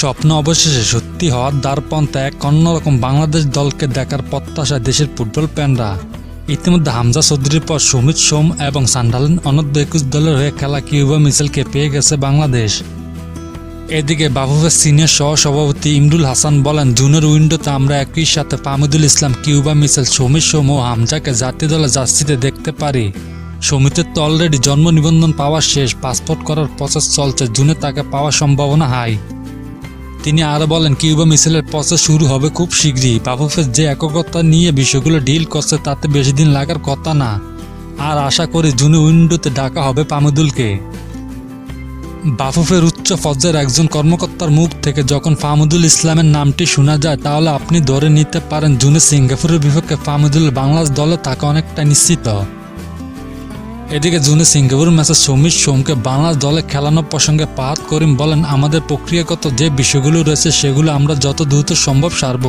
স্বপ্ন অবশেষে সত্যি হওয়ার দ্বারপন্থা এক অন্যরকম বাংলাদেশ দলকে দেখার প্রত্যাশা দেশের ফুটবল প্যানরা ইতিমধ্যে হামজা চৌধুরীর পর সুমিত সোম এবং সান্ডালেন অনূর্ধ্ব একুশ দলের হয়ে খেলা কিউবা মিছেলকে পেয়ে গেছে বাংলাদেশ। এদিকে বাফুফের সিনিয়র সহ সভাপতি ইমরুল হাসান বলেন, জুনের উইন্ডোতে আমরা একই সাথে পামিদুল ইসলাম কিউবা মিছেল সমীর সোম ও হামজাকে জাতীয় দলে জার্সিতে দেখতে পারি। সমিতের তো অলরেডি জন্ম নিবন্ধন পাওয়া শেষ, পাসপোর্ট করার প্রসেস চলছে, জুনে তাকে পাওয়ার সম্ভাবনা হাই তিনি আরও বলেন, কিউবা মিছিলের প্রসেস শুরু হবে খুব শীঘ্রই। বাফুফের যে এককতা নিয়ে বিষয়গুলো ডিল করছে, তাতে বেশি দিন লাগার কথা না। আর আশা করি জুনে উইন্ডোতে ডাকা হবে পামুদুলকে। বাফুফের উচ্চ পর্যায়ের একজন কর্মকর্তার মুখ থেকে যখন ফাহমুদুল ইসলামের নামটি শোনা যায়, তাহলে আপনি ধরে নিতে পারেন, জুনে সিঙ্গাপুরের বিপক্ষে ফাহমুদুল বাংলাদেশ দলে থাকা অনেকটা নিশ্চিত। এদিকে জুনে সিঙ্গাপুর ম্যাচে সমীর সোমকে বাংলাদেশ দলে খেলানোর প্রসঙ্গে পাহাত করিম বলেন, আমাদের প্রক্রিয়াগত যে বিষয়গুলো রয়েছে, সেগুলো আমরা যত দ্রুত সম্ভব সারব।